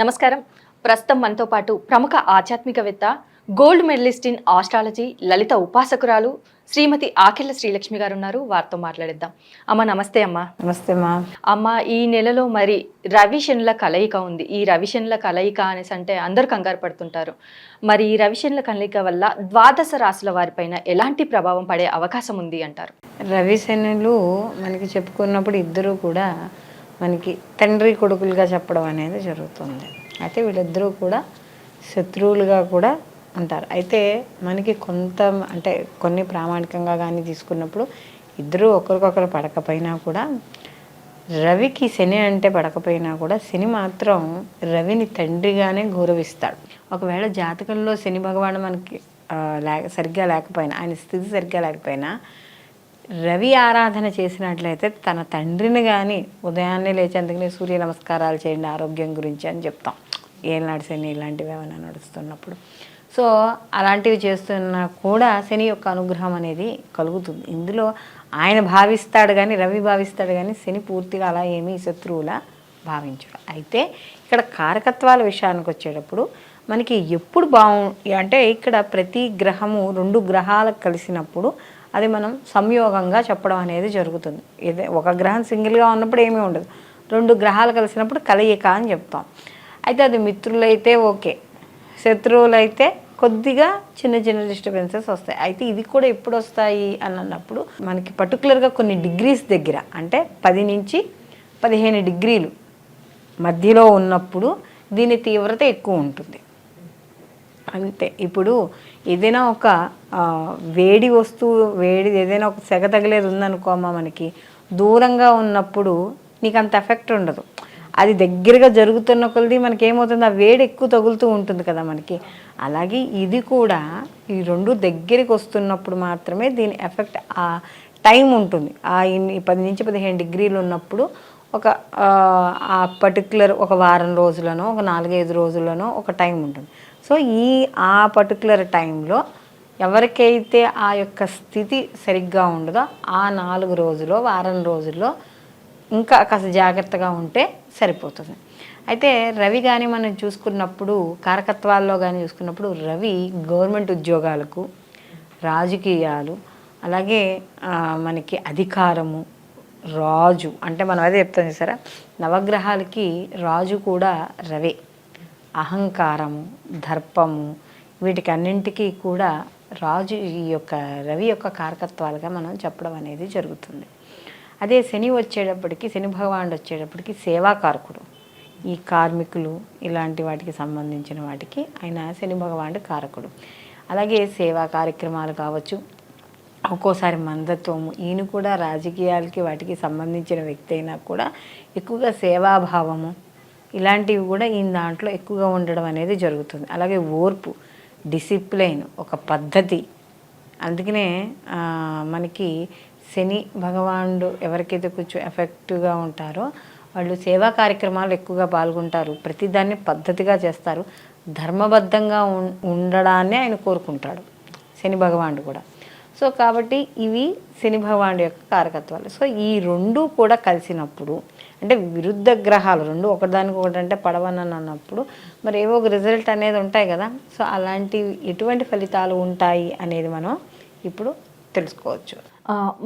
నమస్కారం. ప్రస్తుతం మనతో పాటు ప్రముఖ ఆధ్యాత్మికవేత్త gold medalist in astrology Lalitha ఉపాసకురాలు శ్రీమతి ఆకెళ్ళ శ్రీలక్ష్మి గారు ఉన్నారు వారితో మాట్లాడిద్దాం. అమ్మ నమస్తే అమ్మ. నమస్తే మా అమ్మ ఈ నెలలో మరి రవిశనుల కలయిక ఉంది. ఈ రవిశనుల కలయిక అనేసి అంటే అందరూ కంగారు పడుతుంటారు. మరి ఈ రవిశనుల కలయిక వల్ల ద్వాదశ రాశుల వారిపైన ఎలాంటి ప్రభావం పడే అవకాశం ఉంది అంటారు? రవిశనులు మనకి చెప్పుకున్నప్పుడు ఇద్దరు కూడా మనకి తండ్రి కొడుకులుగా చెప్పడం అనేది జరుగుతుంది. అయితే వీళ్ళిద్దరూ కూడా శత్రువులుగా కూడా ఉంటారు. అయితే మనకి కొంత అంటే కొన్ని ప్రామాణికంగా కానీ తీసుకున్నప్పుడు ఇద్దరు ఒకరికొకరు పడకపోయినా కూడా రవికి శని అంటే పడకపోయినా కూడా శని మాత్రం రవిని తండ్రిగానే గౌరవిస్తాడు. ఒకవేళ జాతకంలో శని భగవాను మనకి లేక సరిగ్గా లేకపోయినా ఆయన స్థితి సరిగ్గా లేకపోయినా రవి ఆరాధన చేసినట్లయితే తన తండ్రిని కానీ ఉదయాన్నే లేచి అందుకనే సూర్య నమస్కారాలు చేయండి ఆరోగ్యం గురించి అని చెప్తాం. ఏనాడు శని ఇలాంటివి ఏమైనా నడుస్తున్నప్పుడు. సో అలాంటివి చేస్తున్నా కూడా శని యొక్క అనుగ్రహం అనేది కలుగుతుంది. ఇందులో ఆయన భావిస్తాడు కానీ రవి భావిస్తాడు కానీ శని పూర్తిగా అలా ఏమీ శత్రువులా భావించడు. అయితే ఇక్కడ కారకత్వాల విషయానికి వచ్చేటప్పుడు మనకి ఎప్పుడు బాగు అంటే ఇక్కడ ప్రతి గ్రహము రెండు గ్రహాలకు కలిసినప్పుడు అది మనం సంయోగంగా చెప్పడం అనేది జరుగుతుంది. ఇదే ఒక గ్రహం సింగిల్గా ఉన్నప్పుడు ఏమీ ఉండదు. రెండు గ్రహాలు కలిసినప్పుడు కలయిక అని చెప్తాం. అయితే అది మిత్రులైతే ఓకే. శత్రువులైతే కొద్దిగా చిన్న చిన్న డిస్టర్బెన్సెస్ వస్తాయి. అయితే ఇది కూడా ఎప్పుడు వస్తాయి అని అన్నప్పుడు మనకి పర్టికులర్గా కొన్ని డిగ్రీస్ దగ్గర అంటే పది నుంచి పదిహేను డిగ్రీలు మధ్యలో ఉన్నప్పుడు దీని తీవ్రత ఎక్కువ ఉంటుంది. అంతే. ఇప్పుడు ఏదైనా ఒక వేడి వస్తువు వేడి ఏదైనా ఒక సెగ తగిలేది ఉందనుకోమా మనకి దూరంగా ఉన్నప్పుడు నీకు అంత ఎఫెక్ట్ ఉండదు. అది దగ్గరగా జరుగుతున్న కొలది మనకి ఏమవుతుంది ఆ వేడి ఎక్కువ తగులుతూ ఉంటుంది కదా మనకి. అలాగే ఇది కూడా ఈ రెండు దగ్గరికి వస్తున్నప్పుడు మాత్రమే దీని ఎఫెక్ట్ ఆ టైం ఉంటుంది. ఆ ఇన్ని పది నుంచి పదిహేను డిగ్రీలు ఉన్నప్పుడు ఒక ఆ పర్టికులర్ ఒక వారం రోజులనో ఒక నాలుగైదు రోజులనో ఒక టైం ఉంటుంది. సో ఈ ఆ పర్టికులర్ టైంలో ఎవరికైతే ఆ యొక్క స్థితి సరిగ్గా ఉండదో ఆ నాలుగు రోజులో వారం రోజుల్లో ఇంకా కాస్త జాగ్రత్తగా ఉంటే సరిపోతుంది. అయితే రవి కానీ మనం చూసుకున్నప్పుడు కారకత్వాల్లో కానీ చూసుకున్నప్పుడు రవి గవర్నమెంట్ ఉద్యోగాలకు రాజకీయాలు అలాగే మనకి అధికారము రాజు అంటే మనం అదే చెప్తాం చూసారా? నవగ్రహాలకి రాజు కూడా రవే. అహంకారము దర్పము వీటికి అన్నింటికీ కూడా రాజు ఈ యొక్క రవి యొక్క కారకత్వాలుగా మనం చెప్పడం అనేది జరుగుతుంది. అదే శని వచ్చేటప్పటికి శని భగవానుడు వచ్చేటప్పటికి సేవాకారకుడు ఈ కార్మికులు ఇలాంటి వాటికి సంబంధించిన వాటికి ఆయన శని భగవానుడు కారకుడు. అలాగే సేవా కార్యక్రమాలు కావచ్చు ఒక్కోసారి మందత్వము ఈయన కూడా రాజకీయాలకి వాటికి సంబంధించిన వ్యక్తి అయినా కూడా ఎక్కువగా సేవాభావము ఇలాంటివి కూడా ఈయన దాంట్లో ఎక్కువగా ఉండడం అనేది జరుగుతుంది. అలాగే ఓర్పు డిసిప్లైన్ ఒక పద్ధతి. అందుకనే మనకి శని భగవానుడు ఎవరికైతే కొంచెం ఎఫెక్టివ్గా ఉంటారో వాళ్ళు సేవా కార్యక్రమాలు ఎక్కువగా పాల్గొంటారు. ప్రతిదాన్ని పద్ధతిగా చేస్తారు. ధర్మబద్ధంగా ఉం- ఉండడాన్ని ఆయన కోరుకుంటాడు. శని భగవానుడు కూడా. సో కాబట్టి ఇవి శని భగవానుడి యొక్క కారకత్వాలు. సో ఈ రెండు కూడా కలిసినప్పుడు అంటే విరుద్ధ గ్రహాలు రెండు ఒకదానికి ఒకటి అంటే పడవనని అన్నప్పుడు మరి ఏవో ఒక రిజల్ట్ అనేది ఉంటాయి కదా. సో అలాంటి ఎటువంటి ఫలితాలు ఉంటాయి అనేది మనం ఇప్పుడు తెలుసుకోవచ్చు.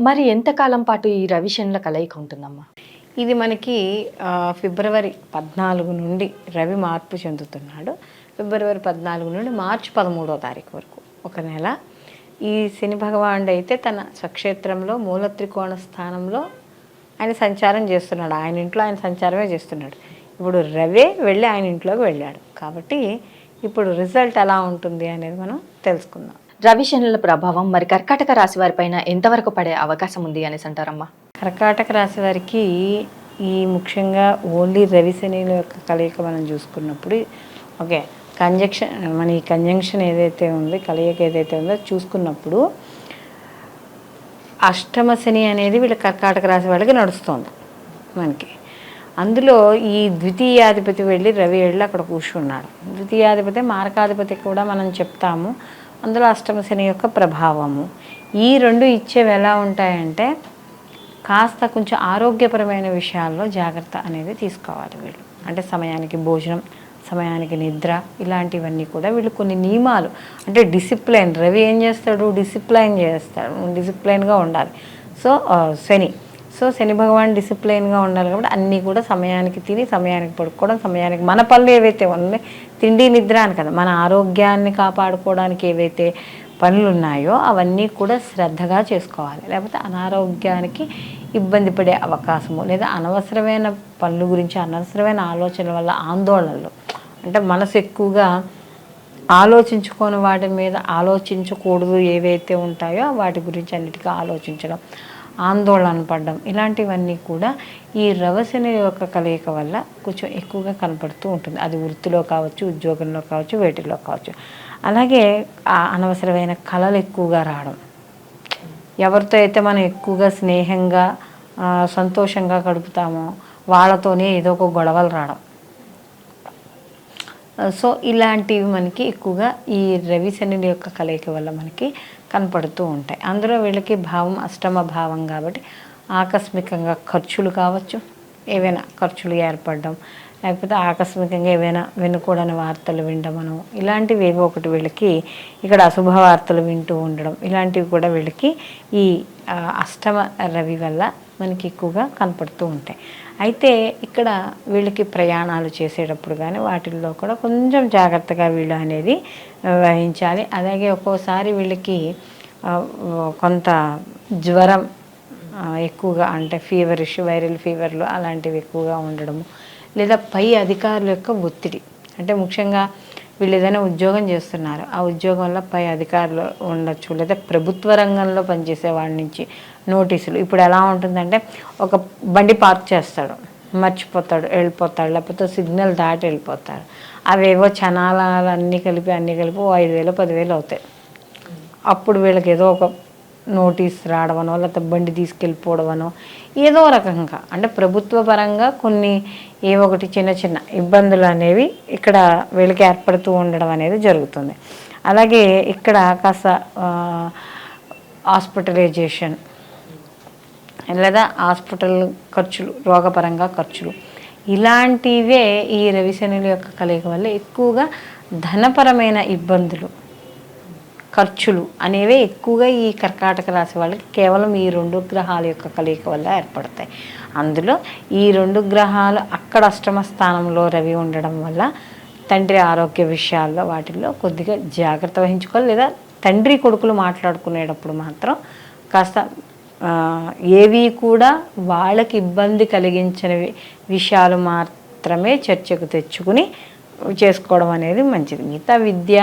మరి ఎంతకాలం పాటు ఈ రవిశనుల కలయిక ఉంటుందమ్మా? ఇది మనకి ఫిబ్రవరి పద్నాలుగు నుండి రవి మార్పు చెందుతున్నాడు. ఫిబ్రవరి పద్నాలుగు నుండి మార్చి పదమూడో తారీఖు వరకు ఒక నెల ఈ శని భగవానుడు అయితే తన స్వక్షేత్రంలో మూల త్రికోణ స్థానంలో ఆయన సంచారం చేస్తున్నాడు. ఆయన ఇంట్లో ఆయన సంచారమే చేస్తున్నాడు. ఇప్పుడు రవే వెళ్ళి ఆయన ఇంట్లోకి వెళ్ళాడు. కాబట్టి ఇప్పుడు రిజల్ట్ ఎలా ఉంటుంది అనేది మనం తెలుసుకుందాం. రవిశనుల ప్రభావం మరి కర్కాటక రాశి వారిపైన ఎంతవరకు పడే అవకాశం ఉంది అనేసి అంటారమ్మా? కర్కాటక రాశి వారికి ఈ ముఖ్యంగా ఓన్లీ రవి శనిల యొక్క కలయిక మనం చూసుకున్నప్పుడు ఓకే కంజక్షన్ మన ఈ కంజంక్షన్ ఏదైతే ఉంది కలయిక ఏదైతే ఉందో చూసుకున్నప్పుడు అష్టమ శని అనేది వీళ్ళ కర్కాటక రాశి వాళ్ళకి నడుస్తుంది మనకి. అందులో ఈ ద్వితీయాధిపతి వెళ్ళి రవి వెళ్ళి అక్కడ కూర్చున్నాడు. ద్వితీయాధిపతి మారకాధిపతి కూడా మనం చెప్తాము. అందులో అష్టమ శని యొక్క ప్రభావము. ఈ రెండు ఇచ్చేవి ఎలా ఉంటాయంటే కాస్త కొంచెం ఆరోగ్యపరమైన విషయాల్లో జాగ్రత్త అనేది తీసుకోవాలి వీళ్ళు. అంటే సమయానికి భోజనం సమయానికి నిద్ర ఇలాంటివన్నీ కూడా వీళ్ళు కొన్ని నియమాలు. అంటే డిసిప్లైన్ రవి ఏం చేస్తాడు? డిసిప్లైన్ చేస్తాడు. డిసిప్లైన్గా ఉండాలి. సో శని. సో శని భగవాన్ డిసిప్లైన్గా ఉండాలి కాబట్టి అన్నీ కూడా సమయానికి తిని సమయానికి పడుకోవడం సమయానికి మన పనులు ఏవైతే ఉన్నాయి తిండి నిద్ర అని కదా మన ఆరోగ్యాన్ని కాపాడుకోవడానికి ఏవైతే పనులు ఉన్నాయో అవన్నీ కూడా శ్రద్ధగా చేసుకోవాలి. లేకపోతే అనారోగ్యానికి ఇబ్బంది పడే అవకాశము లేదా అనవసరమైన పనుల గురించి అనవసరమైన ఆలోచనల వల్ల ఆందోళనలు అంటే మనసు ఎక్కువగా ఆలోచించుకొని వాటి మీద ఆలోచించకూడదు ఏవైతే ఉంటాయో వాటి గురించి అన్నిటికీ ఆలోచించడం ఆందోళన పడడం ఇలాంటివన్నీ కూడా ఈ రవశని యొక్క కలయిక వల్ల కొంచెం ఎక్కువగా కనపడుతూ ఉంటుంది. అది వృత్తిలో కావచ్చు ఉద్యోగంలో కావచ్చు వేటిలో కావచ్చు. అలాగే అనవసరమైన కళలు ఎక్కువగా రావడం. ఎవరితో అయితే మనం ఎక్కువగా స్నేహంగా సంతోషంగా గడుపుతామో వాళ్ళతోనే ఏదో ఒక గొడవలు రావడం. Uh, సో ఇలాంటివి మనకి ఎక్కువగా ఈ రవి శనుల యొక్క కలయిక వల్ల మనకి కనపడుతూ ఉంటాయి. అందులో వీళ్ళకి భావం అష్టమ భావం కాబట్టి ఆకస్మికంగా ఖర్చులు కావచ్చు ఏవైనా ఖర్చులు ఏర్పడడం లేకపోతే ఆకస్మికంగా ఏవైనా వినకూడని వార్తలు వినడమను ఇలాంటివి ఏవో ఒకటి వీళ్ళకి ఇక్కడ అశుభ వార్తలు వింటూ ఉండడం ఇలాంటివి కూడా వీళ్ళకి ఈ అష్టమ రవి వల్ల మనకి ఎక్కువగా కనపడుతూ ఉంటాయి. అయితే ఇక్కడ వీళ్ళకి ప్రయాణాలు చేసేటప్పుడు కానీ వాటిల్లో కూడా కొంచెం జాగ్రత్తగా వీళ్ళు అనేది వహించాలి. అలాగే ఒక్కోసారి వీళ్ళకి కొంత జ్వరం ఎక్కువగా అంటే ఫీవరిష్ వైరల్ ఫీవర్లు అలాంటివి ఎక్కువగా ఉండడము లేదా పై అధికారుల యొక్క ఒత్తిడి. అంటే ముఖ్యంగా వీళ్ళు ఏదైనా ఉద్యోగం చేస్తున్నారు ఆ ఉద్యోగంలో పై అధికారులు ఉండొచ్చు. లేదా ప్రభుత్వ రంగంలో పనిచేసే వాళ్ళ నుంచి నోటీసులు. ఇప్పుడు ఎలా ఉంటుందంటే ఒక బండి పార్క్ చేస్తాడు మర్చిపోతాడు వెళ్ళిపోతాడు లేకపోతే సిగ్నల్ దాటి వెళ్ళిపోతాడు. అవేవో చనాలన్నీ కలిపి అన్నీ కలిపి ఓ ఐదు వేలు పదివేలు అవుతాయి. అప్పుడు వీళ్ళకి ఏదో ఒక నోటీస్ రావడమనో లేకపోతే బండి తీసుకెళ్ళిపోవడమనో ఏదో రకంగా. అంటే ప్రభుత్వ పరంగా కొన్ని ఏ ఒకటి చిన్న చిన్న ఇబ్బందులు అనేవి ఇక్కడ వీళ్ళకి ఏర్పడుతూ ఉండడం అనేది జరుగుతుంది. అలాగే ఇక్కడ కాస్త హాస్పిటలైజేషన్ లేదా హాస్పిటల్ ఖర్చులు రోగపరంగా ఖర్చులు ఇలాంటివే ఈ రవిశనుల యొక్క కలయిక వల్ల ఎక్కువగా ధనపరమైన ఇబ్బందులు ఖర్చులు అనేవే ఎక్కువగా ఈ కర్కాటక రాశి వాళ్ళకి కేవలం ఈ రెండు గ్రహాల యొక్క కలయిక వల్ల ఏర్పడతాయి. అందులో ఈ రెండు గ్రహాలు అక్కడ అష్టమ స్థానంలో రవి ఉండడం వల్ల తండ్రి ఆరోగ్య విషయాల్లో వాటిల్లో కొద్దిగా జాగ్రత్త వహించుకోవాలి. లేదా తండ్రి కొడుకులు మాట్లాడుకునేటప్పుడు మాత్రం కాస్త ఏవి కూడా వాళ్ళకి ఇబ్బంది కలిగించిన విషయాలు మాత్రమే చర్చకు తెచ్చుకుని చేసుకోవడం అనేది మంచిది. మిగతా విద్య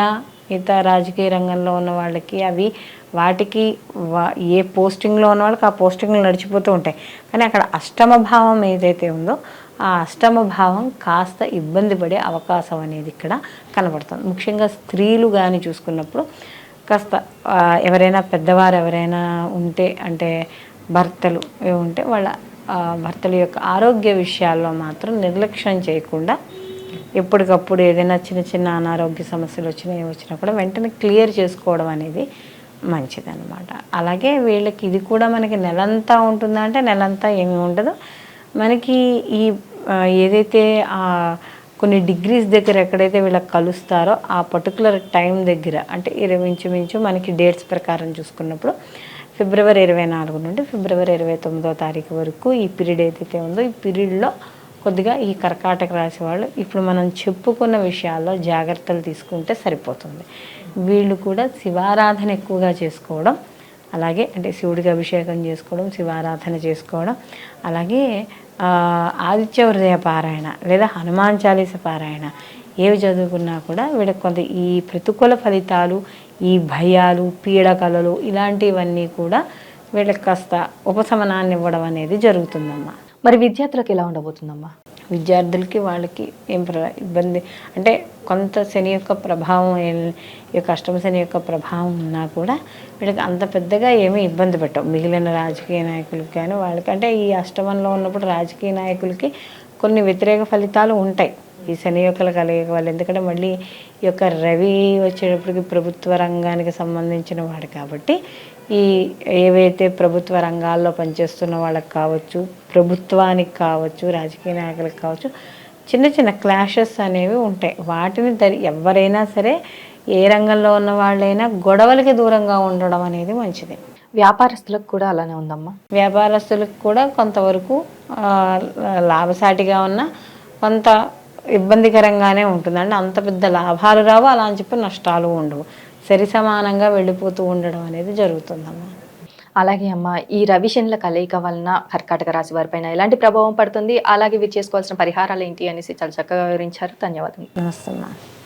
మిగతా రాజకీయ రంగంలో ఉన్న వాళ్ళకి అవి వాటికి వా- ఏ పోస్టింగ్లో ఉన్న వాళ్ళకి ఆ పోస్టింగ్లు నడిచిపోతూ ఉంటాయి. కానీ అక్కడ అష్టమ భావం ఏదైతే ఉందో ఆ అష్టమ భావం కాస్త ఇబ్బంది పడే అవకాశం అనేది ఇక్కడ కనబడుతుంది. ముఖ్యంగా స్త్రీలు కానీ చూసుకున్నప్పుడు కాస్త ఎవరైనా పెద్దవారు ఎవరైనా ఉంటే అంటే భర్తలు ఉంటే వాళ్ళ భర్తల యొక్క ఆరోగ్య విషయాల్లో మాత్రం నిర్లక్ష్యం చేయకుండా ఎప్పటికప్పుడు ఏదైనా చిన్న చిన్న అనారోగ్య సమస్యలు వచ్చినా వచ్చినా కూడా వెంటనే క్లియర్ చేసుకోవడం అనేది మంచిదన్నమాట. అలాగే వీళ్ళకి ఇది కూడా మనకి నెలంతా ఉంటుందా అంటే నెలంతా ఏమీ ఉండదు. మనకి ఈ ఏదైతే ఆ కొన్ని డిగ్రీస్ దగ్గర ఎక్కడైతే వీళ్ళకి కలుస్తారో ఆ పర్టికులర్ టైం దగ్గర అంటే ఇరవై ఇంచుమించు మనకి డేట్స్ ప్రకారం చూసుకున్నప్పుడు ఫిబ్రవరి ఇరవై నాలుగు నుండి ఫిబ్రవరి ఇరవై తొమ్మిదో తారీఖు వరకు ఈ పీరియడ్ ఏదైతే ఉందో ఈ పీరియడ్లో కొద్దిగా ఈ కర్కాటక రాశి వాళ్ళు ఇప్పుడు మనం చెప్పుకున్న విషయాల్లో జాగ్రత్తలు తీసుకుంటే సరిపోతుంది. వీళ్ళు కూడా శివారాధన ఎక్కువగా చేసుకోవడం అలాగే అంటే శివుడికి అభిషేకం చేసుకోవడం శివారాధన చేసుకోవడం అలాగే ఆదిత్య హృదయ పారాయణ లేదా హనుమాన్ చాలీస పారాయణ ఏవి చదువుకున్నా కూడా వీళ్ళకి కొంత ఈ ప్రతికూల ఫలితాలు ఈ భయాలు పీడకలలు ఇలాంటివన్నీ కూడా వీళ్ళకి కాస్త ఉపశమనాన్ని ఇవ్వడం అనేది జరుగుతుందమ్మా. మరి విద్యార్థులకు ఎలా ఉండబోతుందమ్మా? విద్యార్థులకి వాళ్ళకి ఏం ప్ర ఇబ్బంది? అంటే కొంత శని యొక్క ప్రభావం ఈ యొక్క అష్టమ శని యొక్క ప్రభావం ఉన్నా కూడా వీళ్ళకి అంత పెద్దగా ఏమీ ఇబ్బంది పెట్టవు. మిగిలిన రాజకీయ నాయకులకి కానీ వాళ్ళకి అంటే ఈ అష్టమంలో ఉన్నప్పుడు రాజకీయ నాయకులకి కొన్ని వ్యతిరేక ఫలితాలు ఉంటాయి. ఈ శని యొక్క కలయిక వాళ్ళు ఎందుకంటే మళ్ళీ ఈ యొక్క రవి వచ్చేటప్పటికి ప్రభుత్వ రంగానికి సంబంధించిన వాడు కాబట్టి ఈ ఏవైతే ప్రభుత్వ రంగాల్లో పనిచేస్తున్న వాళ్ళకి కావచ్చు ప్రభుత్వానికి కావచ్చు రాజకీయ నాయకులకు కావచ్చు చిన్న చిన్న క్లాషెస్ అనేవి ఉంటాయి. వాటిని దరి ఎవరైనా సరే ఏ రంగంలో ఉన్న వాళ్ళైనా గొడవలకి దూరంగా ఉండడం అనేది మంచిది. వ్యాపారస్తులకు కూడా అలానే ఉందమ్మా? వ్యాపారస్తులకు కూడా కొంతవరకు లాభసాటిగా ఉన్న కొంత ఇబ్బందికరంగానే ఉంటుంది అంటే అంత పెద్ద లాభాలు రావు అలా అని చెప్పి నష్టాలు ఉండవు. సరి సమానంగా వెళ్ళిపోతూ ఉండడం అనేది జరుగుతుందమ్మా. అలాగే అమ్మ ఈ రవిశనుల కలయిక వలన కర్కాటక రాశి వారిపైన ఎలాంటి ప్రభావం పడుతుంది? అలాగే వీరు చేసుకోవాల్సిన పరిహారాలు ఏంటి అనేసి చాలా చక్కగా వివరించారు. ధన్యవాదాలు నమస్తే